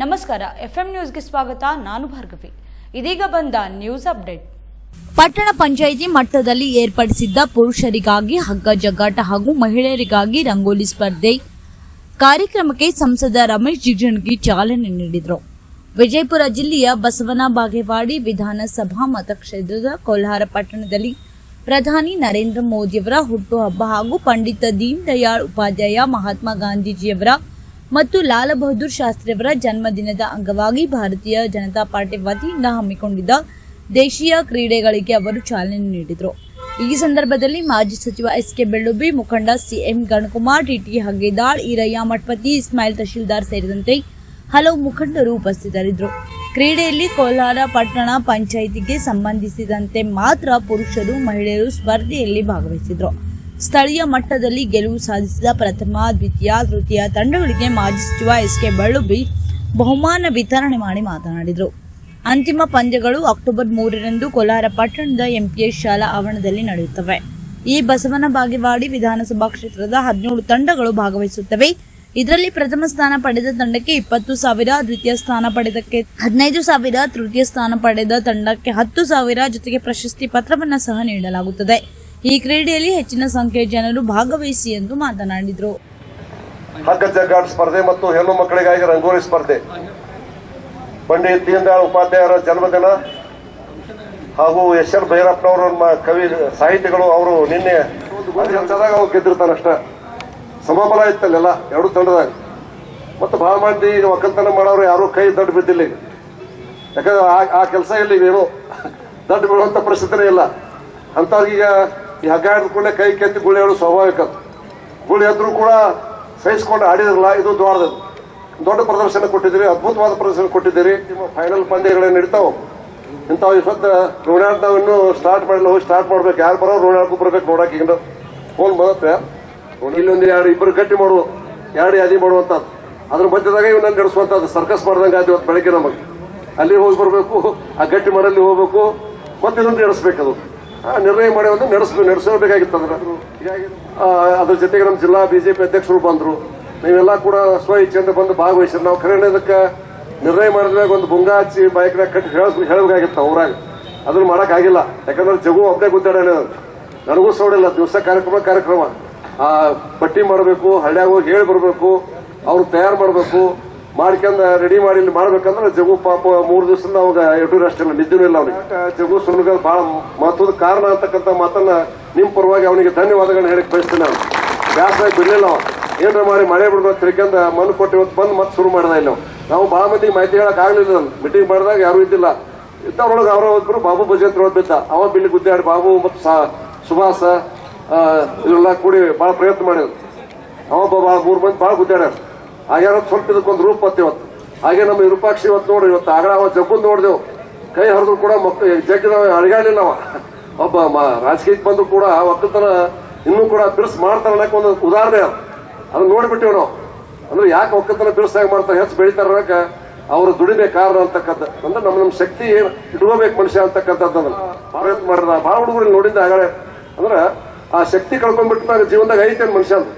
ನಮಸ್ಕಾರ, ಎಫ್ಎಂ ನ್ಯೂಸ್ಗೆ ಸ್ವಾಗತ, ನಾನು ಭಾರ್ಗವಿ. ಇದೀಗ ಬಂದ ನ್ಯೂಸ್ ಅಪ್ಡೇಟ್. ಪಟ್ಟಣ ಪಂಚಾಯಿತಿ ಮಟ್ಟದಲ್ಲಿ ಏರ್ಪಡಿಸಿದ್ದ ಪುರುಷರಿಗಾಗಿ ಹಗ್ಗ ಜಗ್ಗಾಟ ಹಾಗೂ ಮಹಿಳೆಯರಿಗಾಗಿ ರಂಗೋಲಿ ಸ್ಪರ್ಧೆ. ಕಾರ್ಯಕ್ರಮಕ್ಕೆ ಸಂಸದ ರಮೇಶ್ ಜಿಗಜಿಣಗಿ ಚಾಲನೆ ನೀಡಿದರು. ವಿಜಯಪುರ ಜಿಲ್ಲೆಯ ಬಸವನ ಬಾಗೇವಾಡಿ ವಿಧಾನಸಭಾ ಮತಕ್ಷೇತ್ರದ ಕೋಲಾರ ಪಟ್ಟಣದಲ್ಲಿ ಪ್ರಧಾನಿ ನರೇಂದ್ರ ಮೋದಿಯವರ ಹುಟ್ಟುಹಬ್ಬ ಹಾಗೂ ಪಂಡಿತ ದೀನ್ ದಯಾಳ್ ಉಪಾಧ್ಯಾಯ ಮಹಾತ್ಮ ಗಾಂಧೀಜಿಯವರ ಮತ್ತು ಲಾಲ ಬಹದ್ದೂರ್ ಶಾಸ್ತ್ರಿಯವರ ಜನ್ಮದಿನದ ಅಂಗವಾಗಿ ಭಾರತೀಯ ಜನತಾ ಪಾರ್ಟಿ ವತಿಯಿಂದ ಹಮ್ಮಿಕೊಂಡಿದ್ದ ದೇಶೀಯ ಕ್ರೀಡೆಗಳಿಗೆ ಅವರು ಚಾಲನೆ ನೀಡಿದರು. ಈ ಸಂದರ್ಭದಲ್ಲಿ ಮಾಜಿ ಸಚಿವ ಎಸ್ ಕೆ ಬೆಳ್ಳುಬಿ ಮುಖಂಡ ಸಿಎಂ ಗಣಕುಮಾರ್, ಟಿಟಿ ಹಗ್ಗೇದಾಳ್, ಈರಯ್ಯ ಮಠಪತಿ ಇಸ್ಮಾಯಿಲ್ ತಹಶೀಲ್ದಾರ್ ಸೇರಿದಂತೆ ಹಲವು ಮುಖಂಡರು ಉಪಸ್ಥಿತರಿದ್ದರು. ಕ್ರೀಡೆಯಲ್ಲಿ ಕೋಲಾರ, ಪಟ್ಟಣ ಪಂಚಾಯಿತಿಗೆ ಸಂಬಂಧಿಸಿದಂತೆ ಮಾತ್ರ ಪುರುಷರು ಮಹಿಳೆಯರು ಸ್ಪರ್ಧೆಯಲ್ಲಿ ಭಾಗವಹಿಸಿದ್ರು. ಸ್ಥಳೀಯ ಮಟ್ಟದಲ್ಲಿ ಗೆಲುವು ಸಾಧಿಸಿದ ಪ್ರಥಮ, ದ್ವಿತೀಯ, ತೃತೀಯ ತಂಡಗಳಿಗೆ ಮಾಜಿ ಸಚಿವ ಎಸ್ ಕೆ ಬಳ್ಳುಬಿ ಬಹುಮಾನ ವಿತರಣೆ ಮಾಡಿ ಮಾತನಾಡಿದರು. ಅಂತಿಮ ಪಂದ್ಯಗಳು ಅಕ್ಟೋಬರ್ ಮೂರರಂದು ಕೋಲಾರ ಪಟ್ಟಣದ ಎಂಪಿಎಸ್ ಶಾಲಾ ಆವರಣದಲ್ಲಿ ನಡೆಯುತ್ತವೆ. ಈ ಬಸವನ ಬಾಗೇವಾಡಿ ವಿಧಾನಸಭಾ ಕ್ಷೇತ್ರದ ಹದಿನೇಳು ತಂಡಗಳು ಭಾಗವಹಿಸುತ್ತವೆ. ಇದರಲ್ಲಿ ಪ್ರಥಮ ಸ್ಥಾನ ಪಡೆದ ತಂಡಕ್ಕೆ ಇಪ್ಪತ್ತು ಸಾವಿರ, ದ್ವಿತೀಯ ಸ್ಥಾನ ಪಡೆದಕ್ಕೆ ಹದಿನೈದು ಸಾವಿರ, ತೃತೀಯ ಸ್ಥಾನ ಪಡೆದ ತಂಡಕ್ಕೆ ಹತ್ತು ಸಾವಿರ ಜೊತೆಗೆ ಪ್ರಶಸ್ತಿ ಪತ್ರವನ್ನು ಸಹ ನೀಡಲಾಗುತ್ತದೆ. ಈ ಕ್ರೀಡೆಯಲ್ಲಿ ಹೆಚ್ಚಿನ ಸಂಖ್ಯೆಯ ಜನರು ಭಾಗವಹಿಸಿ ಎಂದು ಮಾತನಾಡಿದರು. ಹಗ್ಗ ಸ್ಪರ್ಧೆ ಮತ್ತು ಹೆಣ್ಣು ಮಕ್ಕಳಿಗಾಗಿ ರಂಗೋಲಿ ಸ್ಪರ್ಧೆ. ಪಂಡಿತ್ ದೀನ್ ದಯಾಳ್ ಉಪಾಧ್ಯಾಯರ ಜನ್ಮದಿನ ಹಾಗೂ ಎಸ್ ಎಲ್ ಭೈರಪ್ಪನವರ ಕವಿ ಸಾಹಿತಿಗಳು ಅವರು ನಿನ್ನೆ ಅವ್ರು ಗೆದ್ದಿರ್ತಾರಷ್ಟ ಸಮಬಲ ಇತ್ತಲ್ಲೆಲ್ಲ, ಎರಡು ತಂಡದಾಗ. ಮತ್ತು ಭಾಳ ಮಂದಿ ಒಕ್ಕಲ್ತನ ಮಾಡೋರು ಯಾರೂ ಕೈ ದಡ್ಡು ಬಿದ್ದಿಲ್ಲ ಯಾಕಂದ್ರೆ ಆ ಕೆಲಸ ಇಲ್ಲಿ ಏನು ದಡ್ಡ ಬೀಳುವಂಥ ಪರಿಸ್ಥಿತಿನೇ ಇಲ್ಲ. ಅಂಥವ್ರಿಗೆ ಹಿಡಿದ ಕೂಡಲೇ ಕೈ ಕೆತ್ತಿ ಗುಳಿ ಹೇಳೋ ಸ್ವಾಭಾವಿಕ ಗುಳಿ ಎದ್ರು ಕೂಡ ಸಹಿಸ್ಕೊಂಡು ಆಡಿದ್ರಲ್ಲ, ಇದು ದ್ವಾರದ ದೊಡ್ಡ ಪ್ರದರ್ಶನ ಕೊಟ್ಟಿದ್ದೀರಿ, ಅದ್ಭುತವಾದ ಪ್ರದರ್ಶನ ಕೊಟ್ಟಿದ್ದೀರಿ. ನಿಮ್ಮ ಫೈನಲ್ ಪಂದ್ಯಗಳೇನು ನಡೀತಾವೆ? ಇಂಥವು ಇವತ್ತು ಇನ್ನೂ ಸ್ಟಾರ್ಟ್ ಮಾಡಲು ಹೋಗಿ ಸ್ಟಾರ್ಟ್ ಮಾಡ್ಬೇಕು. ಯಾರು ಬರೋ ರೋಣಾಡ್ಕೊ ಬರ್ಬೇಕು ನೋಡಕ್ಕೆ ಈಗ. ಫೋನ್ ಬರುತ್ತೆ. ಇಲ್ಲೊಂದು ಎರಡು ಇಬ್ಬರು ಗಟ್ಟಿ ಮಾಡುವ ಎರಡು ಯಾದಿ ಮಾಡುವಂಥದ್ದು. ಅದ್ರ ಮಧ್ಯದಾಗ ಇವ್ ನಾನು ನಡೆಸುವಂಥದ್ದು ಸರ್ಕಸ್ ಮಾಡ್ದಂಗೆ ಆಯ್ತು ಇವತ್ತು ಬೆಳಗ್ಗೆ ನಮಗೆ. ಅಲ್ಲಿ ಹೋಗಿ ಬರಬೇಕು, ಆ ಗಟ್ಟಿ ಮಾಡಲ್ಲಿ ಹೋಗ್ಬೇಕು. ಮತ್ತೆ ಇದನ್ನು ನಡೆಸ್ಬೇಕು ಅದು ನಿರ್ಣಯ ಮಾಡಿ ಒಂದು ನಡೆಸಬೇಕು ನಡೆಸಬೇಕಾಗಿತ್ತು ಅಂದ್ರೆ ಅದ್ರ ಜೊತೆಗೆ ನಮ್ಮ ಜಿಲ್ಲಾ ಬಿಜೆಪಿ ಅಧ್ಯಕ್ಷರು ಬಂದರು. ನೀವೆಲ್ಲ ಕೂಡ ಸ್ವ ಇಚ್ಛೆಯಿಂದ ಬಂದು ಭಾಗವಹಿಸಿದ್ರು ನಾವು ಖರೆ ಇದಕ್ಕೆ ನಿರ್ಣಯ ಮಾಡಿದ್ಮೇಲೆ ಒಂದು ಬುಂಗ ಹಚ್ಚಿ ಬೈಕ್ನಾಗ ಕಟ್ಟಿ ಹೇಳ ಹೇಳಬೇಕಾಗಿತ್ತು ಅವ್ರಾಗ. ಅದನ್ನ ಮಾಡೋಕ್ಕಾಗಿಲ್ಲ. ಯಾಕಂದ್ರೆ ಜಗು ಒಬ್ಬನೇ ಗುದ್ದಾಡೋಣ ನನಗೂ ಸೋಡಿಲ್ಲ. ದಿವಸ ಕಾರ್ಯಕ್ರಮ ಕಾರ್ಯಕ್ರಮ. ಆ, ಪಟ್ಟಿ ಮಾಡಬೇಕು, ಹಳ್ಳ್ಯಾಗ ಹೋಗಿ ಹೇಳಿ ಬರಬೇಕು, ಅವ್ರು ತಯಾರು ಮಾಡಬೇಕು. ಮಾಡ್ಕೊಂಡ್ ರೆಡಿ ಮಾಡಿ ಇಲ್ಲಿ ಮಾಡ್ಬೇಕಂದ್ರೆ ಜಗು ಪಾಪ ಮೂರು ದಿವಸದಿಂದ ಅವಾಗ ಎಟು ರೆಸ್ಟ್ ಇಲ್ಲ ನಿದ್ದೆನೂ ಇಲ್ಲ ಅವನಿಗೆ. ಜಗು ಸುಳ್ಗ ಬಹಳ ಮಹತ್ವದ ಕಾರಣ ಅಂತಕ್ಕಂಥ ಮಾತನ್ನ ನಿಮ್ಮ ಪರವಾಗಿ ಅವನಿಗೆ ಧನ್ಯವಾದಗಳನ್ನ ಹೇಳಕ್ ಬಯಸ್ತೀನಿ ನಾನು. ಬ್ಯಾಸಾಗಿ ಬಿಡ್ಲಿಲ್ಲ ಅವ ಏನ್ರ ಮಾಡಿ ಮಳೆ ಬಿಡ್ಬೇಕು ತಿಳ್ಕೊಂಡ ಮಣ್ಣು ಕೊಟ್ಟು ಇವತ್ತು ಬಂದು ಮತ್ತೆ ಶುರು ಮಾಡಿದ ಇಲ್ಲ ನಾವು. ಭಾಳ ಮಂದಿ ಮಾಹಿತಿ ಹೇಳಕ್ ಆಗ್ಲಿಲ್ಲ ನಾನು ಮೀಟಿಂಗ್ ಮಾಡಿದಾಗ ಯಾರು ಇದ್ದಿಲ್ಲ. ಇದ್ದವ್ರೊಳಗೆ ಅವರ ಒಬ್ರು ಬಾಬು ಭಜಂತ್ರ ಬಿದ್ದ ಅವ ಬಿಲ್ಲಿ ಗುದ್ದಾಡಿ ಬಾಬು ಮತ್ತು ಸಾ- ಸುಭಾಸ ಆ, ಇವರೆಲ್ಲ ಕೂಡಿ ಭಾಳ ಪ್ರಯತ್ನ ಮಾಡಿದ್ರು. ಅವ ಭಾಳ ಮೂರು ಮಂದಿ ಭಾಳ ಗುದ್ದಾಡ್ಯಾರ ಆಗ್ಯಾರ ಸ್ವಲ್ಪ ಇದಕ್ಕೊಂದು ರೂಪ ಇವತ್ತು. ಹಾಗೆ ನಮ್ಮ ವಿರೂಪಾಕ್ಷ ಇವತ್ತು ನೋಡ್ರಿ, ಇವತ್ತು ಆಗ ಅವ ಜಗ್ಗು ನೋಡಿದೆವು. ಕೈ ಹರಿದ್ರು ಕೂಡ ಮಕ್ಕಳು ಜಗ್ಗಿನ ಅಳಗಾಡಲಿಲ್ಲ ಅವ. ಒಬ್ಬ ರಾಜಕೀಯಕ್ಕೆ ಬಂದ್ರು ಕೂಡ ಒಕ್ಕಲ್ತನ ಇನ್ನೂ ಕೂಡ ಬಿರ್ಸ್ ಮಾಡ್ತಾರ ಒಂದು ಉದಾಹರಣೆ ಅದು. ಅದನ್ನ ನೋಡ್ಬಿಟ್ಟಿವ್ ನಾವು. ಅಂದ್ರೆ ಯಾಕೆ ಒಕ್ಕಲ್ತನ ಬಿರ್ಸಾಗಿ ಮಾಡ್ತಾರೆ, ಹೆಚ್ಚು ಬೆಳಿತಾರ ಅನ್ನೋಕೆ ಅವರ ದುಡಿಮೆ ಕಾರಣ ಅಂತಕ್ಕಂಥ ಅಂದ್ರೆ ನಮ್ಮ ನಮ್ಮ ಶಕ್ತಿ ಏನು ಇಟ್ಕೋಬೇಕು ಮನುಷ್ಯ ಅಂತಕ್ಕಂಥದ್ದು ಅದನ್ನ. ಪ್ರಯತ್ನ ಮಾಡಿದ ಭಾಳ ಹುಡುಗರು ನೋಡಿದ್ದ ಆಗಲೇ. ಅಂದ್ರೆ ಆ ಶಕ್ತಿ ಕಳ್ಕೊಂಡ್ಬಿಟ್ಟು ಜೀವನದಾಗ ಐತೆ ಮನುಷ್ಯ ಅಂತ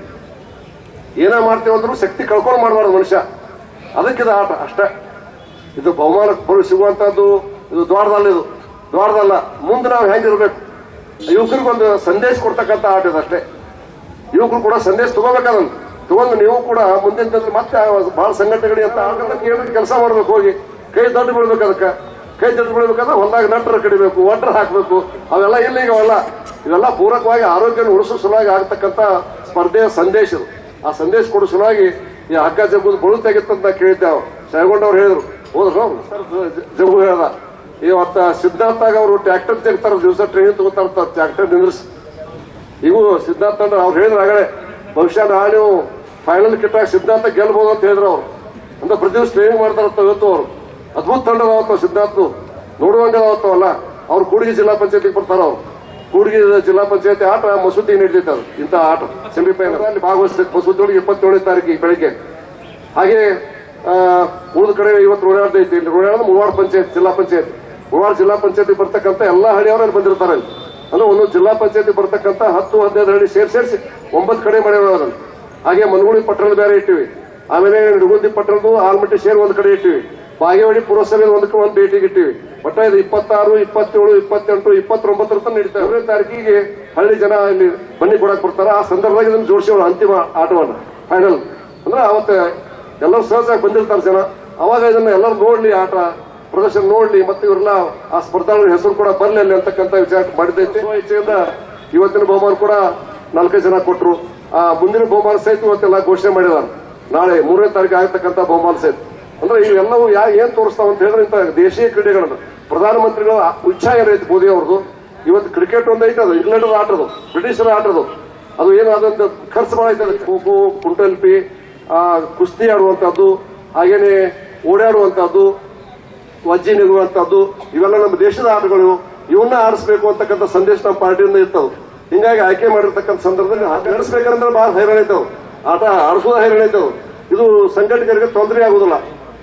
ಏನೇ ಮಾಡ್ತೇವೆ ಅಂದ್ರೂ ಶಕ್ತಿ ಕಳ್ಕೊಂಡು ಮಾಡಬಾರ್ದು ಮನುಷ್ಯ. ಅದಕ್ಕಿದ ಆಟ ಅಷ್ಟೇ. ಇದು ಬಹುಮಾನ ಬರು ಸಿಗುವಂತದ್ದು ಇದು ದ್ವಾರದಲ್ಲ ಇದು. ದ್ವಾರದಲ್ಲ, ಮುಂದೆ ನಾವು ಹೆಂಗಿರ್ಬೇಕು ಯುವಕರಿಗೊಂದು ಸಂದೇಶ ಕೊಡ್ತಕ್ಕಂಥ ಆಟ ಇದು ಅಷ್ಟೇ. ಯುವಕರು ಕೂಡ ಸಂದೇಶ ತಗೋಬೇಕಾದಂತ ತಗೊಂಡು ನೀವು ಕೂಡ ಮುಂದಿನ ದಿನದಲ್ಲಿ ಮತ್ತೆ ಬಹಳ ಸಂಘಟನೆಗಳು ಅಂತ ಕೇಳಿದ್ರೆ ಕೆಲಸ ಮಾಡ್ಬೇಕು ಹೋಗಿ. ಕೈ ದೊಡ್ಡ ಬಿಡ್ಬೇಕು ಅದಕ್ಕೆ. ಕೈ ದೊಡ್ಡ ಬಿಡ್ಬೇಕಾದ್ರೆ ಹೊಲದಾಗ ನಟರ ಕಡಿಬೇಕು, ಒಡ್ರ ಹಾಕಬೇಕು. ಅವೆಲ್ಲ ಇಲ್ಲ ಈಗ ಇವೆಲ್ಲ ಪೂರಕವಾಗಿ ಆರೋಗ್ಯನ ಉಳಿಸೋ ಸಲುವಾಗಿ ಆಗ್ತಕ್ಕಂಥ ಸ್ಪರ್ಧೆಯ ಸಂದೇಶ ಇದು. ಆ ಸಂದೇಶ ಕೊಡೋ ಸಲುವಾಗಿ ಈ ಹಗ್ಗ ಜಗ್ಗು ಬಳು ಅಂತ ಕೇಳಿದ್ದೆ ಅವ್ರು. ಸಾಯ್ಗೊಂಡವ್ರು ಹೇಳಿದ್ರು, ಹೋದ್ರು ಜಗ್ಗು ಹೇಳ್ದ. ಇವತ್ತ ಸಿದ್ಧಾರ್ಥಾಗ ಅವರು ಟ್ರ್ಯಾಕ್ಟರ್ ತೆಗಿತಾರ, ದಿವಸ ಟ್ರೈನ್ ತಗೋತಾರ ಟ್ರ್ಯಾಕ್ಟರ್ ನಿಂದ್ರಿಸಿ. ಇವು ಸಿದ್ಧಾರ್ಥ ಅವ್ರು ಹೇಳಿದ್ರು ಆಗಲೇ, ಬಹುಶಃ ನಾಳೆ ನೀವು ಫೈನಲ್ ಕಿಟ್ಟಾಗ ಸಿದ್ಧಾರ್ಥ ಗೆಲ್ಬಹುದು ಅಂತ ಹೇಳಿದ್ರು ಅವ್ರು. ಅಂದ್ರೆ ಪ್ರತಿ ದಿವಸ ಟ್ರೈನಿಂಗ್ ಮಾಡ್ತಾರ ಇವತ್ತು ಅವರು. ಅದ್ಭುತ ತಂಡದ ಅವತ್ತು ಸಿದ್ಧಾರ್ಥ್ ನೋಡುವಂಗ ಅವತ್ತವಲ್ಲ ಅವ್ರು ಕೂಡಿಗೆ ಜಿಲ್ಲಾ ಪಂಚಾಯತಿಗೆ ಬರ್ತಾರ ಅವ್ರು. ಕೂಡಿಗೆ ಜಿಲ್ಲಾ ಪಂಚಾಯತಿ ಆಟ ಮಸೂದಿ ನಡೆದಿತ್ತು ಅದು ಇಂಥ ಆಟ. ಸೆಮಿಫೈನಲ್ ಅಲ್ಲಿ ಭಾಗವಹಿಸ್ತೈತೆ. ಮಸೂದಿ ಇಪ್ಪತ್ತೇಳನೇ ತಾರೀಕಿಗೆ ಬೆಳಿಗ್ಗೆ. ಹಾಗೆ ಉಳಿದ ಕಡೆ ಇವತ್ತು ರೋಡಾಡ್ದ ಐತಿ. ಇಲ್ಲಿ ಮೂವಾರ ಪಂಚಾಯತ್, ಜಿಲ್ಲಾ ಪಂಚಾಯತ್. ಮೂವಾರ ಜಿಲ್ಲಾ ಪಂಚಾಯತಿ ಬರ್ತಕ್ಕಂಥ ಎಲ್ಲಾ ಹಳ್ಳಿಯವರು ಅಲ್ಲಿ ಬಂದಿರ್ತಾರೆ ಅಲ್ಲಿ. ಅಂದ್ರೆ ಒಂದು ಜಿಲ್ಲಾ ಪಂಚಾಯತಿ ಬರ್ತಕ್ಕಂಥ ಹತ್ತು, ಹದಿನೈದು ಹಳ್ಳಿ ಸೇರಿ ಸೇರಿಸಿ ಒಂಬತ್ತು ಕಡೆ ಮನೆ ಅದನ್ನು ಹಾಗೆ ಮನಗುಳಿ ಪಟ್ಟಣದ ಬೇರೆ ಇಟ್ಟಿವಿ. ಆಮೇಲೆ ನಿಡುಗುಂದಿ ಪಟ್ಟಣದ್ದು, ಆಲ್ಮಟ್ಟಿ ಸೇರಿ ಒಂದು ಕಡೆ ಇಟ್ಟಿವಿ. ಬಾಗೇವಾಡಿ ಪುರಸಭೆ ಒಂದಕ್ಕೆ ಒಂದು ಭೇಟಿ ಇಟ್ಟಿವಿ. ಒಟ್ಟ ಇದು ಇಪ್ಪತ್ತಾರು, ಇಪ್ಪತ್ತೇಳು, ಇಪ್ಪತ್ತೆಂಟು, ಇಪ್ಪತ್ತೊಂಬತ್ತರ ತನಕ ನಡೀತಾರೆ ಮೂರನೇ ತಾರೀಕಿಗೆ ಹಳ್ಳಿ ಜನ ಇಲ್ಲಿ ಬನ್ನಿ ಕೊಡಕ್ ಬರ್ತಾರೆ ಆ ಸಂದರ್ಭದಾಗ ಇದನ್ನು ಜೋಡಿಸಿ ಅಂತಿಮ ಆಟವನ್ನ ಫೈನಲ್ ಅಂದ್ರೆ ಅವತ್ತೆ ಎಲ್ಲರೂ ಸಹಜವಾಗಿ ಬಂದಿರ್ತಾರೆ ಜನ. ಅವಾಗ ಇದನ್ನ ಎಲ್ಲರೂ ನೋಡ್ಲಿ ಆಟ, ಪ್ರದರ್ಶನ ನೋಡ್ಲಿ, ಮತ್ತೆ ಇವ್ರನ್ನ ಆ ಸ್ಪರ್ಧಾಳುಗಳ ಹೆಸರು ಕೂಡ ಬರ್ಲಿ ಅಲ್ಲಿ ಅಂತಕ್ಕಂಥ ವಿಚಾರ ಮಾಡಿದೈತಿ ಇಚ್ಛೆಯಿಂದ ಇವತ್ತಿನ ಬಹುಮಾನ ಕೂಡ ನಾಲ್ಕೈದು ಜನ ಕೊಟ್ಟರು ಆ ಮುಂದಿನ ಬಹುಮಾನ ಸಹಿತ ಇವತ್ತೆಲ್ಲ ಘೋಷಣೆ ಮಾಡಿದ್ದಾರೆ. ನಾಳೆ ಮೂರನೇ ತಾರೀಕು ಆಗತಕ್ಕಂಥ ಬಹುಮಾನ ಸಹಿತ. ಅಂದ್ರೆ ಇವೆಲ್ಲವೂ ಯಾ, ಏನ್ ತೋರಿಸ್ತಾವ ಅಂತ ಹೇಳಿದ್ರೆ ಇಂಥ ದೇಶೀಯ ಕ್ರೀಡೆಗಳನ್ನ ಪ್ರಧಾನಮಂತ್ರಿಗಳ ಉತ್ಸಾಹ ಏನೈತಿ ಮೋದಿ ಅವ್ರದ್ದು. ಇವತ್ತು ಕ್ರಿಕೆಟ್ ಒಂದೈತೆ ಅದು ಇಂಗ್ಲೆಂಡ್ ಆಟದು ಬ್ರಿಟಿಷರ ಆಟದು ಅದು ಏನು ಅದೊಂದು ಖರ್ಚು ಮಾಡೈತೆ ಖೋ ಕುಂಟಲ್ಪಿ ಕುಸ್ತಿ ಆಡುವಂಥದ್ದು, ಹಾಗೇನೆ ಓಡಾಡುವಂಥದ್ದು, ವಜ್ಜಿ ನಿಲ್ಲುವಂಥದ್ದು, ಇವೆಲ್ಲ ನಮ್ಮ ದೇಶದ ಆಟಗಳು. ಇವನ್ನ ಆಡಿಸ್ಬೇಕು ಅಂತಕ್ಕಂಥ ಸಂದೇಶ ನಮ್ಮ ಪಾರ್ಟಿಯಿಂದ ಇರ್ತವೆ ಹಿಂಗಾಗಿ ಆಯ್ಕೆ ಮಾಡಿರ್ತಕ್ಕಂಥ ಸಂದರ್ಭದಲ್ಲಿ ಆಟ ಆಡಿಸ್ಬೇಕಂದ್ರೆ ಬಹಳ ಹೈರಾಣ ಐತವು ಆಟ ಆಡಿಸೋದು ಹೈರಾಣ ಇದು ಸಂಘಟಕರಿಗೆ ತೊಂದರೆ ಆಗುದಿಲ್ಲ.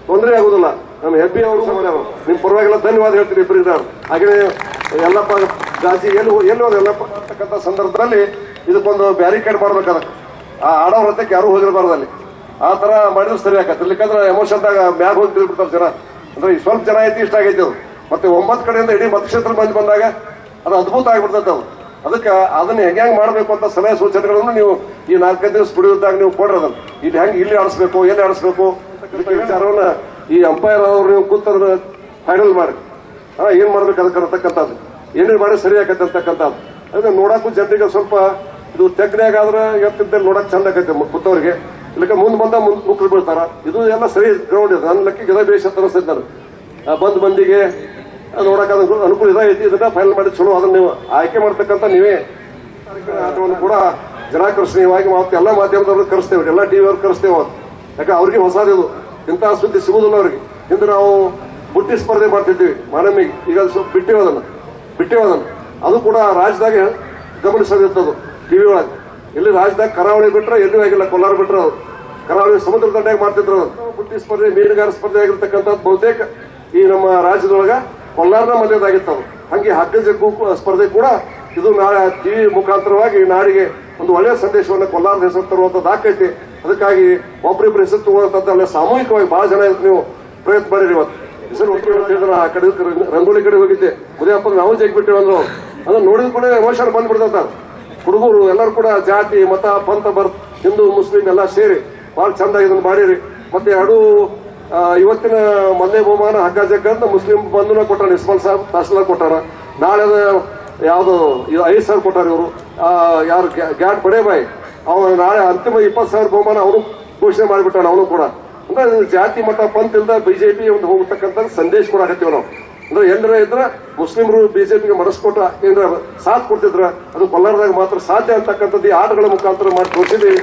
ತೊಂದರೆ ಆಗುದಿಲ್ಲ. ನಮ್ಮ ಹೆಬ್ಬಿ ಅವರು ನಿಮ್ ಪರವಾಗಿಲ್ಲ, ಧನ್ಯವಾದ ಹೇಳ್ತೀನಿ ಇಬ್ಬರಿಂದ ಹಾಗೆ ಎಲ್ಲಪ್ಪ ಜಾತಿ ಎಲ್ಲಿ ಎಲ್ಲಿ ಹೋದ ಎಲ್ಲಪ್ಪ ಅಂತಕ್ಕಂಥ ಸಂದರ್ಭದಲ್ಲಿ ಇದಕ್ಕೊಂದು ಬ್ಯಾರಿಕೇಡ್ ಮಾಡ್ಬೇಕಾದ ಆ ಆಡೋ ಹೊರತಕ್ಕೆ ಯಾರು ಹೋಗಿರಬಾರ್ದು ಅಲ್ಲಿ. ಆ ತರ ಮಾಡಿದ್ರೆ ಸರಿ ಆಗತ್ತೆ. ಇಲ್ಲಿಕಂದ್ರೆ ಎಮೋಷನ್ದಾಗ ಮ್ಯಾಗ ಹೋಗಿ ಬಿಡ್ತಾರೆ ಜನ. ಅಂದ್ರೆ ಈ ಸ್ವಲ್ಪ ಜನ ಐತಿ ಇಷ್ಟ ಆಗೈತಿ ಅದು. ಮತ್ತೆ ಒಂಬತ್ತು ಕಡೆಯಿಂದ ಇಡೀ ಮತಕ್ಷೇತ್ರ ಮಂದಿ ಬಂದಾಗ ಅದು ಅದ್ಭುತ ಆಗ್ಬಿಡ್ತೈತೆ ಅದು. ಅದಕ್ಕೆ ಅದನ್ನ ಹೆಂಗೆ ಹೆಂಗೆ ಮಾಡಬೇಕು ಅಂತ ಸಲಹೆ ಸೂಚನೆಗಳನ್ನು ನೀವು ಈ ನಾಲ್ಕೈದು ದಿವಸ ಬಿಡುವುದಾಗ ನೀವು ಕೊಡ್ರಿ ಅದನ್ನು. ಇಲ್ಲಿ ಹೆಂಗೆ ಇಲ್ಲಿ ಆಡಿಸ್ಬೇಕು, ಎಲ್ಲಿ ಆಡಿಸ್ಬೇಕು? ವಿಚಾರವನ್ನ ಈ ಅಂಪೈರ್ ಅವರು ನೀವು ಕೂತಂದ್ರೆ ಫೈನಲ್ ಮಾಡಿ. ಹಾ, ಏನ್ ಮಾಡ್ಬೇಕು ಅದಕ್ಕೆ ಅನ್ನತಕ್ಕಂಥದ್ದು ಏನೇನು ಮಾಡಿ ಸರಿ ಆಗತ್ತೆ ಅಂತಕ್ಕಂಥದ್ದು. ಅದಕ್ಕೆ ನೋಡಕ್ಕೂ ಜನರಿಗೆ ಸ್ವಲ್ಪ ಇದು ತೆಗ್ನ್ಯಾಗ ಆದ್ರೆ ಎತ್ತಿದ್ದಲ್ಲಿ ನೋಡಕ್ ಚಂದ ಆಗತ್ತೆ ಕೂತವ್ರಿಗೆ. ಇಲ್ಲಕ್ಕೆ ಮುಂದ್ ಬಂದ ಮುಂದ್ ಮುಕ್ಳು ಬೀಳ್ತಾರ ಇದು ಎಲ್ಲ ಸರಿ ಗ್ರೌಂಡ್ ಇದೆ. ನನ್ನ ಲೆಕ್ಕ ಗಿಡ ಬೇಷ ಅಂತ ಬಂದ್ ಮಂದಿಗೆ ನೋಡಕ್ ಅನುಕೂಲ ಇದೈತಿ ಇದನ್ನ ಫೈನಲ್ ಮಾಡಿ ಚಲೋ. ಅದನ್ನ ನೀವು ಆಯ್ಕೆ ಮಾಡ್ತಕ್ಕಂಥ ನೀವೇ. ಕೂಡ ಜನಾಕರ್ಷಣೀಯವಾಗಿ ಮಾತು ಎಲ್ಲ ಮಾಧ್ಯಮದವ್ರು ಕರೆಸ್ತೇವೆ ಎಲ್ಲ ಟಿವಿ ಅವ್ರು ಕರೆಸ್ತೇವೆ ಯಾಕೆ ಅವ್ರಿಗೆ ಹೊಸದಿದು ಇಂತಹ ಸುದ್ದಿ ಸಿಗುವುದಿಲ್ಲ ಅವ್ರಿಗೆ. ಇಂದು ನಾವು ಬುಟ್ಟಿ ಸ್ಪರ್ಧೆ ಮಾಡ್ತಿದ್ವಿ ಮಾನಮಿಗೆ. ಈಗ ಸ್ವಲ್ಪ ಬಿಟ್ಟಿವದನ್ನು ಬಿಟ್ಟಿವದನ್ನು ಅದು ಕೂಡ ರಾಜ್ಯದಾಗ ಗಮನಿಸೋದಿರ್ತದು ಟಿವಿ ಒಳಗೆ. ಇಲ್ಲಿ ರಾಜ್ಯದಾಗ ಕರಾವಳಿ ಬಿಟ್ರೆ ಎಲ್ಲೂ ಆಗಿಲ್ಲ, ಕೋಲಾರ ಬಿಟ್ರೆ ಅದು. ಕರಾವಳಿ ಸಮುದ್ರ ದಂಡೆಗೆ ಮಾಡ್ತಿದ್ರು ಅದು. ಬುಟ್ಟಿ ಸ್ಪರ್ಧೆ, ಮೀನುಗಾರ ಸ್ಪರ್ಧೆ ಆಗಿರ್ತಕ್ಕಂಥದ್ದು ಬಹುತೇಕ ಈ ನಮ್ಮ ರಾಜ್ಯದೊಳಗೆ ಕೊಲ್ಲಾರನ ಮಲ್ಯದಾಗಿತ್ತು ಅದು ಹಂಗೆ ಹಗ್ಗ ಜಗ್ಗು ಸ್ಪರ್ಧೆ ಕೂಡ ಇದು ನಾಳೆ ಟಿವಿ ಮುಖಾಂತರವಾಗಿ ನಾಡಿಗೆ ಒಂದು ಒಳ್ಳೆಯ ಸಂದೇಶವನ್ನು ಕೊಲ್ಲಾರದ ಹೆಸರು ತರುವಂಥ ಆಕೈತಿ. ಅದಕ್ಕಾಗಿ ಒಬ್ಬರಿಬ್ಬರು ಹೆಸರು ತಗೊಳ್ಳೋಂಥದ್ದು ಅಲ್ಲೇ ಸಾಮೂಹಿಕವಾಗಿ ಬಹಳ ಜನ ಇದಕ್ಕೆ ನೀವು ಪ್ರಯತ್ನ ಮಾಡಿರಿ ಇವತ್ತು. ಹೆಸರು ಹೇಳಿದ್ರೆ ಆ ಕಡೆ ರಂಗ್- ರಂಗೋಲಿ ಕಡೆ ಹೋಗಿದ್ದೆ. ಉದಯಪ್ಪ ನಾವು ಜಗ್ಬಿಟ್ಟಿವಿ ಅಂದ್ರು. ಅದನ್ನ ನೋಡಿದ ಕೂಡ ಎಮೋಷನ್ ಬಂದ್ಬಿಡ್ತದ ಹುಡುಗರು ಎಲ್ಲರೂ ಕೂಡ ಜಾತಿ, ಮತ, ಪಂಥ, ಬರ್, ಹಿಂದೂ, ಮುಸ್ಲಿಂ ಎಲ್ಲ ಸೇರಿ ಬಹಳ ಚಂದ ಇದನ್ನು ಮಾಡಿರಿ. ಮತ್ತೆ ಎರಡು ಇವತ್ತಿನ ಮೊನ್ನೆ ಬಹುಮಾನ ಹಗ್ಗ ಜಗ್ಗ ಅಂತ ಮುಸ್ಲಿಂ ಬಂಧುನ ಕೊಟ್ಟಾರ, ಇಸ್ಮಾಲ್ ಸಾಹೇಬ್ ತಹಸೀಲ್ದಾರ್ ಕೊಟ್ಟಾರ. ನಾಳೆ ಯಾವ್ದು, ಇದು ಐದು ಸಾವಿರ ಕೊಟ್ಟಾರೆ ಇವರು. ಯಾರು ಗ್ಯಾಟ್ ಬಡೇಬಾಯಿ ಅವನು ನಾಳೆ ಅಂತಿಮ ಇಪ್ಪತ್ತು ಸಾವಿರ ಬಹುಮಾನ ಅವರು ಘೋಷಣೆ ಮಾಡಿಬಿಟ್ಟಾನ, ಅವನು ಕೂಡ. ಅಂದ್ರೆ ಜಾತಿ ಮತ ಪಂಥ ಇಲ್ದ ಬಿಜೆಪಿ ಒಂದು ಹೋಗ್ತಕ್ಕಂಥ ಸಂದೇಶ ಕೂಡ ಹಾಕತ್ತೀವಿ ನಾವು ಅಂದ್ರೆ ಎಲ್ಲರ ಇದ್ರ ಮುಸ್ಲಿಮರು ಬಿಜೆಪಿಗೆ ಮನಸ್ಕೊಟ್ಟ ಏನ್ರ ಸಾಥ್ ಕೊಡ್ತಿದ್ರ, ಅದು ಕೊಲ್ಲಾರದಾಗ ಮಾತ್ರ ಸಾಧ್ಯ ಅಂತಕ್ಕಂಥದ್ದು ಈ ಆಟಗಳ ಮುಖಾಂತರ ಮಾಡಿ ತೋರಿಸಿದ್ವಿ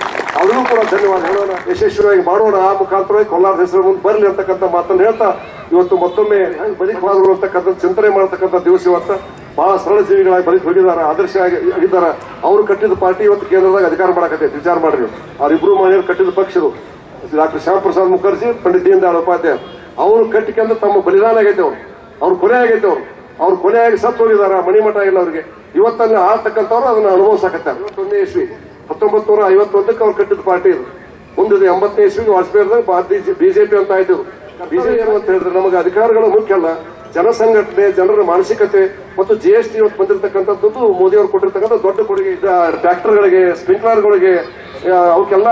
ಅದನ್ನು ಕೂಡ ಧನ್ಯವಾದ ಹೇಳೋಣ. ಯಶಸ್ವಿಯಾಗಿ ಮಾಡೋಣ. ಆ ಮುಖಾಂತರವಾಗಿ ಕೊಲ್ಲಾರದ ಹೆಸರು ಮುಂದೆ ಬರಲಿ ಅಂತಕ್ಕಂಥ ಮಾತನ್ನು ಹೇಳ್ತಾ, ಇವತ್ತು ಮತ್ತೊಮ್ಮೆ ಹೆಂಗ್ ಬದುಕಬಾರದು ಅಂತಕ್ಕಂಥ ಚಿಂತನೆ ಮಾಡತಕ್ಕಂಥ ದಿವಸ ಇವತ್ತು. ಬಹಳ ಸರಳ ಜೀವಿಗಳಾಗಿ ಬಲಿ ಹೋಗಿದ್ದಾರೆ, ಆದರ್ಶ ಆಗಿ ಆಗಿದ್ದಾರೆ. ಅವರು ಕಟ್ಟಿದ ಪಾರ್ಟಿ ಇವತ್ತು ಕೇಂದ್ರದಾಗ ಅಧಿಕಾರ ಮಾಡಕತ್ತೈತಿ, ವಿಚಾರ ಮಾಡ್ರಿ. ಅವರಿಬ್ರು ಮಹಿಳೆಯರು ಕಟ್ಟಿದ ಪಕ್ಷರು. ಡಾಕ್ಟರ್ ಶ್ಯಾಮಪ್ರಸಾದ್ ಮುಖರ್ಜಿ, ಪಂಡಿತ್ ದೀನ್ ದಯಾಳ್ ಉಪಾಧ್ಯಾಯ. ಅವರು ಕಟ್ಟಿಕೊಂಡು ತಮ್ಮ ಬಲಿದಾನ ಆಗೈತೆ ಅವರು. ಅವ್ರು ಕೊನೆ ಆಗೈತೆ ಅವ್ರು. ಅವ್ರು ಕೊನೆಯಾಗಿ ಸತ್ತು ಹೋಗಿದಾರ ಮಣಿಮಠ ಇಲ್ಲ ಅವರಿಗೆ. ಇವತ್ತಲ್ಲಿ ಆಳ್ತಕ್ಕಂಥವ್ರು ಅದನ್ನ ಅನುಭವಿಸಕತ್ತಾರೆ. ಇವತ್ತೊಂದನೇ ಇಸ್ವಿ ಹತ್ತೊಂಬತ್ತು ನೂರ ಐವತ್ತೊಂದಕ್ಕೆ ಅವ್ರು ಕಟ್ಟಿದ ಪಾರ್ಟಿ ಇದು. ಮುಂದಿದೆ ಎಂಬತ್ತನೇ ಇಸ್ವಿಗೆ ವಾಜಪೇಯಿ ಬಿಜೆಪಿ ಅಂತ ಆಯ್ತು ಬಿಜೆಪಿ ಅಂತ ಹೇಳಿದ್ರೆ ನಮಗೆ ಅಧಿಕಾರಗಳು ಮುಖ್ಯ ಅಲ್ಲ. ಜನಸಂಘಟನೆ, ಜನರ ಮಾನಸಿಕತೆ ಮತ್ತು ಜಿ ಎಸ್ ಟಿ ಇವತ್ತು ಬಂದಿರತಕ್ಕಂಥದ್ದು, ಮೋದಿ ಅವರು ಕೊಟ್ಟಿರ್ತಕ್ಕಂಥ ದೊಡ್ಡ ಕೊಡುಗೆ ಟ್ರ್ಯಾಕ್ಟರ್ಗಳಿಗೆ, ಸ್ಪ್ರಿಂಕ್ಲರ್ಗಳಿಗೆ ಅವಕ್ಕೆಲ್ಲ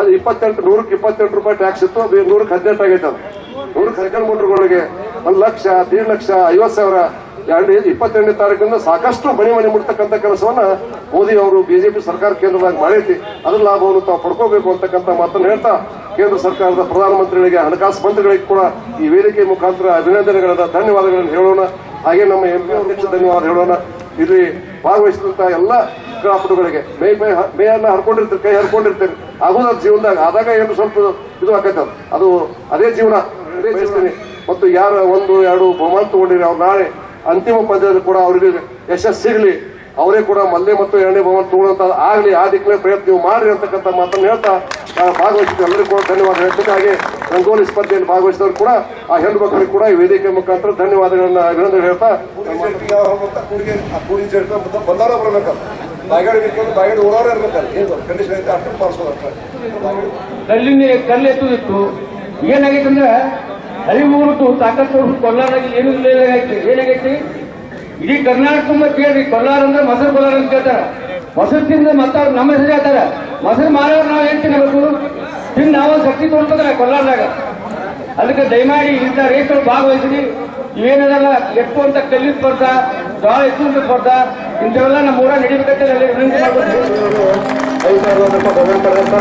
ಅದು ಇಪ್ಪತ್ತೆಂಟು, ನೂರಕ್ಕೆ ಇಪ್ಪತ್ತೆಂಟು ರೂಪಾಯಿ ಟ್ಯಾಕ್ಸ್ ಇತ್ತು ನೂರಕ್ಕೆ ಹದಿನೆಂಟು ಆಗೈತೆ ಅದು. ನೂರಕ್ಕೆ ಹದಿನೆಂಟು ಮೋಟರ್ಗಳಿಗೆ ಒಂದು ಲಕ್ಷ, ದೇಡ್ ಲಕ್ಷ, ಐವತ್ತು ಸಾವಿರ, ಎರಡು ಇಪ್ಪತ್ತೆರಡನೇ ತಾರೀಕಿಂದ ಸಾಕಷ್ಟು ಮನೆ ಮನೆ ಮುಟ್ತಕ್ಕಂಥ ಕೆಲಸವನ್ನ ಮೋದಿ ಅವರು ಬಿಜೆಪಿ ಸರ್ಕಾರ ಕೇಂದ್ರದಾಗ ಮಾಡೈತಿ. ಅದ್ರ ಲಾಭವನ್ನು ತಾವು ಪಡ್ಕೋಬೇಕು ಅಂತಕ್ಕಂಥ ಮಾತನ್ನು ಹೇಳ್ತಾ ಕೇಂದ್ರ ಸರ್ಕಾರದ ಪ್ರಧಾನಮಂತ್ರಿಗಳಿಗೆ ಹಣಕಾಸು ಮಂತ್ರಿಗಳಿಗೆ ಕೂಡ ಈ ವೇದಿಕೆ ಮುಖಾಂತರ ಅಭಿನಂದನೆಗಳನ್ನ ಧನ್ಯವಾದಗಳನ್ನು ಹೇಳೋಣ. ಹಾಗೆ ನಮ್ಮ ಎಂ ಪಿ ಅಧ್ಯಕ್ಷ ಧನ್ಯವಾದ ಹೇಳೋಣ. ಇಲ್ಲಿ ಭಾಗವಹಿಸಿದಂತಹ ಎಲ್ಲ ಕ್ರೀಡಾಪಟುಗಳಿಗೆ ಮೇ ಮೇ ಮೇ ಎಲ್ಲ ಹರ್ಕೊಂಡಿರ್ತೀರಿ ಕೈ ಹರ್ಕೊಂಡಿರ್ತೀರಿ. ಆಗೋದು ಅದು ಜೀವನದಾಗ. ಆದಾಗ ಏನು ಸ್ವಲ್ಪ ಇದು ಆಕೈತೆ ಅದು. ಅದು ಜೀವನ. ಬಯಸ್ತೀನಿ. ಮತ್ತು ಯಾರು ಒಂದು ಎರಡು ಬಹುಮಾನ ತಗೊಂಡಿರಿ ಅವ್ರು ನಾಳೆ ಅಂತಿಮ ಪಂದ್ಯದಲ್ಲಿ ಕೂಡ ಅವರಿಗೆ ಯಶಸ್ಸು ಸಿಗಲಿ ಅವರೇ ಕೂಡ ಮೊದಲೇ ಮತ್ತು ಎರಡನೇ ಭವನ ತಗೊಳ್ಳೋಂತ ಆಗಲಿ ಆ ದಿಕ್ಕಲೇ ಪ್ರಯತ್ನ ನೀವು ಮಾಡ್ರಿ ಅಂತಕ್ಕಂಥ ಮಾತನ್ನು ಹೇಳ್ತಾ ನಾನು ಭಾಗವಹಿಸಿದ ಎಲ್ಲರಿಗೂ ಕೂಡ ಧನ್ಯವಾದ ಹೇಳ್ತೀನಿ. ಹಾಗೆ ರಂಗೋಲಿ ಸ್ಪರ್ಧೆಯಲ್ಲಿ ಭಾಗವಹಿಸಿದವರು ಕೂಡ ಆ ಹೆಣ್ಣು ಮಕ್ಕಳಿಗೆ ಕೂಡ ಈ ವೇದಿಕೆ ಮುಖಾಂತರ ಧನ್ಯವಾದಗಳನ್ನ ಅಭಿನಂದನೆ ಹೇಳ್ತಾ ಬಂದವರ ಬರ್ಬೇಕಲ್ಲ ಬಾಯಿಗಾಡಿ ಬಿಟ್ಕೊಂಡು ಬಾಯಿಗಾಡಿ ಓಡೋರು ಇರ್ಬೇಕಲ್ಲ ಏನು ಕಂಡೀಷನ್ ಐತೆ ಅಷ್ಟು. ಬಾಯಿಗಾಡಿ ಕಲ್ಲಿನ ಕಲ್ಲು ಎತ್ತುದಿತ್ತು. ಏನಾಗೈತೆ ಅಂದ್ರೆ ಹೋಗ್ಬಿಟ್ಟು ತಾಕತ್ತು ಕೊಲ್ಲಾರಾಗಿ ಏನು ಇಲ್ಲದಾಗೈತಿ ಏನಾಗೈತಿ? ಇಡೀ ಕರ್ನಾಟಕ ತುಂಬ ಕೇಳ್ರಿ. ಕೊಲ್ಲಾರ ಅಂದ್ರೆ ಮೊಸರು ಕೊಲ್ಲಾರ ಅಂತ ಕೇಳ್ತಾರ. ಮೊಸರು ತಿಂದ್ರೆ ಮತ್ತ ನಮ್ಮ ಹೆಸರು ಹೇಳ್ತಾರ. ಮೊಸರು ಮಾರೋರು ನಾವು ಏನ್ ತಿನ್ನಬೇಕು ತಿಂದು ನಾವು ಶಕ್ತಿ ತೋರ್ಸ್ಬೇಕಲ್ಲ ಕೊಲ್ಲಾರದಾಗ ಅದಕ್ಕೆ ದಯಮಾಡಿ ಇಂಥ ರೈತರು ಭಾಗವಹಿಸಿ ಏನದಲ್ಲ ಎಟ್ಟು ಅಂತ ಬರ್ತಾ ಸ್ಪರ್ಧ ಎತ್ತು ಅಂತ ಬರ್ತಾ ಇಂಥವೆಲ್ಲ ನಮ್ಮ ಊರ ನಡಿಬೇಕಂತ ವಿನಂತಿ ಪಡೆದಂತ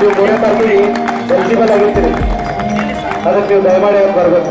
ನೀವು ಅದಕ್ಕೆ ನೀವು ದಯಮಾಡಿ ಬರಬೇಕು.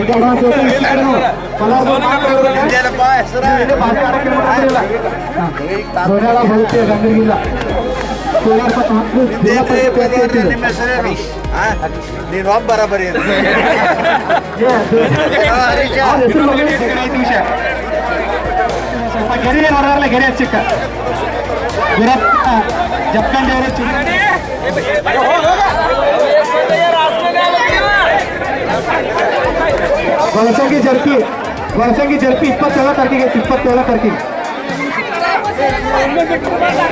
ಈಗ ಅಡ್ವಾನ್ಸ್ ಗೋಡಾಳ ಬರುತ್ತೆ ಗಂಗರಿಗಿಲ್ಲ ನಿಮ್ಮ ಹೆಸರೇನು ನೀನು ಒಬ್ಬ ಬರಬರಿ ಸ್ವಲ್ಪ ಗೆರೆ ನೋಡಾರಲ್ಲ ಗೆರೆ ಹಚ್ಚಿಕ್ಕ ಗುರಪ್ಪ ಜಪ್ಕಂಡಿ ವಲಸಂಗಿ ಜರ್ಕಿ ವಲಸಂಗಿ ಜರ್ಕಿ ಇಪ್ಪತ್ತೇಳ ತಾರೀಕಿಗೆ ಐತಿ, ಇಪ್ಪತ್ತೇಳ ತಾರೀಕಿಗೆ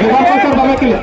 ವಿಧಾನ ಸರ್ ಬರ್ಬೇಕಿಲ್ಲ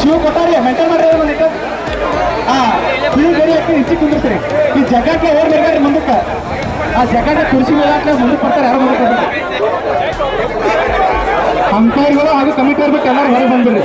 ಶಿವ ಕೊಟ್ಟಾರಿ ಮೆಂಟೈನ್ ಮಾಡ್ರಿ ಬಂದಿತ್ತು ಹಾ ಈ ಗಡಿ ಹಾಕಿ ಕುಂದಿರ್ತೀರಿ ಈ ಜಗಕ್ಕೆ ಓಡ್ ಬೇಕಾದ್ರೆ ಮುಂದಕ್ಕೆ. ಆ ಜಗಕ್ಕೆ ಕುರ್ಚಿ ಮೇಲಾಕ ಮುಂದಕ್ಕೆ ಬರ್ತಾರೆ, ಯಾರು ಮುಂದಕ್ಕೆ ಬರ್ತಾರೆ ಅಂಪೈರ್ಗಳು ಹಾಗೂ ಕಮಿಟಿ ಇರ್ಬೇಕು ಎಲ್ಲರೂ ಹೊರಗೆ ಬಂದ್ಬಿಡ್ರಿ.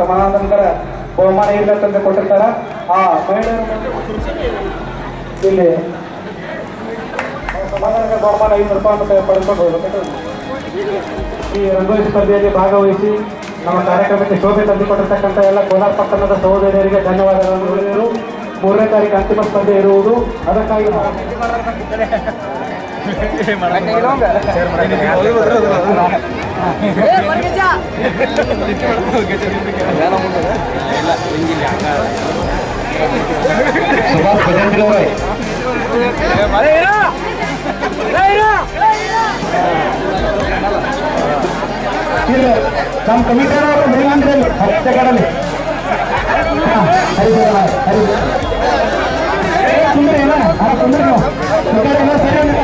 ಸಮಾನಾನಂತರ ಬಹುಮಾನ ತಂದು ಕೊಟ್ಟಿರ್ತಾರ. ಆ ಮಹಿಳೆಯರು ಇಲ್ಲಿ ಸಮಾಧಾನದ ಬಹುಮಾನ ಐದು ರೂಪಾಯಿ ಪಡ್ಕೊಂಡು ಹೋಗ್ಬೇಕು ಈ ರಂಗೋಲಿ ಸ್ಪರ್ಧೆಯಲ್ಲಿ ಭಾಗವಹಿಸಿ ನಮ್ಮ ಕಾರ್ಯಕ್ರಮಕ್ಕೆ ಶೋಭೆ ತಂದುಕೊಟ್ಟಿರ್ತಕ್ಕಂಥ ಎಲ್ಲ ಕೋಲಾರ ಪಟ್ಟಣದ ಸಹೋದರಿಯರಿಗೆ ಧನ್ಯವಾದಗಳನ್ನು ಹೇಳಿದರು ಮೂರನೇ ತಾರೀಕು ಅಂತಿಮ ಸ್ಪರ್ಧೆ ಇರುವುದು. ಅದಕ್ಕಾಗಿ ಇಲ್ಲ ನಮ್ಮ ಕಮಿಟರ್ ಅವರು ಬೆಳಗಾಂದ್ರಲ್ಲಿ ಹತ್ತೆ ಕಡಲಿ ಹರಿ ಹರಿ ಕುಂದ್ರಿ ಹಾ ಕುಂದ್ರಿ ಸರಿ ಇಲ್ಲ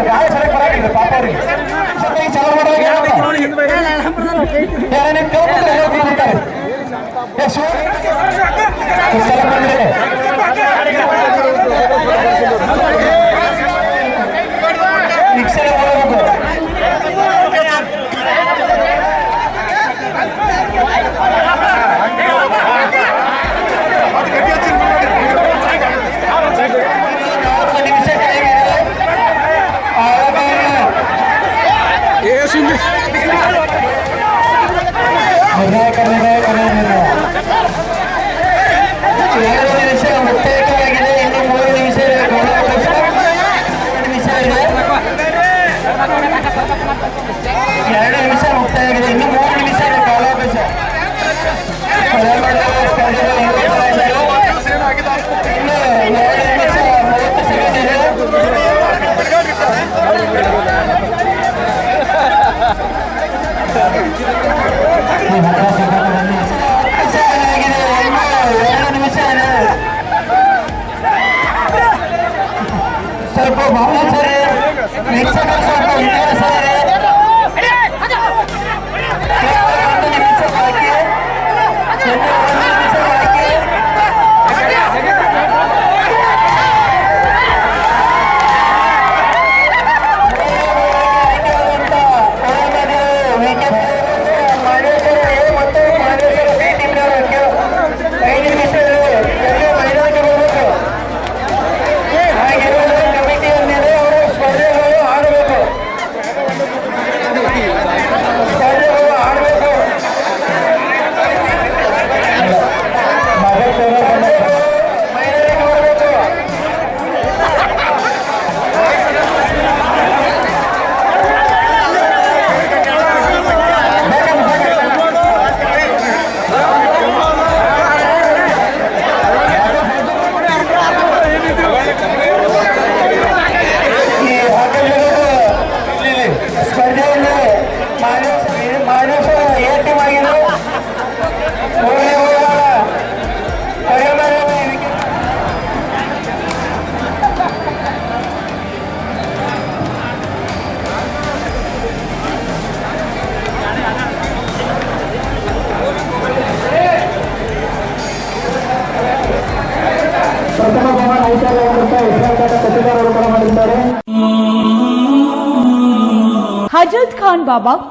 ಇನ್ನೇ ನೋಡಿಲ್ಲ ಗಾಯ ಸರಿ ಬರಾಕಿದೆ ಪಾಪ ಅವ್ರಿಗೆ ಸದ್ಯ ಈ ಚಲೋ ಮಾಡುವಾಗ ಯಾರೇ ಕೇಳ್ಬಿಟ್ರೆ ಹೇಳ್ಬಿಡ್ತಾರೆ ಎರಡು ನಿಮಿಷ ಮುಕ್ತಾಯ ಆಗಿದೆ ಇನ್ನು ಮೂರು ನಿಮಿಷ ಇದೆ ಕಾಲಾವಕಾಶ ಕನ್ನಡ ಸ್ಪರ್ಧೆಗಳು ನಡೀತಾ ಇದ್ದಾವೆ. ಇನ್ನು ಎರಡು ನಿಮಿಷ ಮೂವತ್ತು ಸೆಕೆಂಡ್ ಇದೆ ನಿಮಿಷ ಆಗಿದೆ. ಇನ್ನು ಎರಡು ನಿಮಿಷ ಇದೆ ಸ್ವಲ್ಪ ಭಾವನೆ ಸರಿ ವೀಕ್ಷಕರು ಸ್ವಲ್ಪ ವಿಚಾರ ಸರಿ ಹಜರತ್ ಖಾನ್ ಬಾಬಾ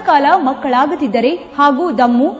ಕಾಲ ಮಕ್ಕಳಾಗದಿದ್ದರೆ ಹಾಗೂ ದಮ್ಮು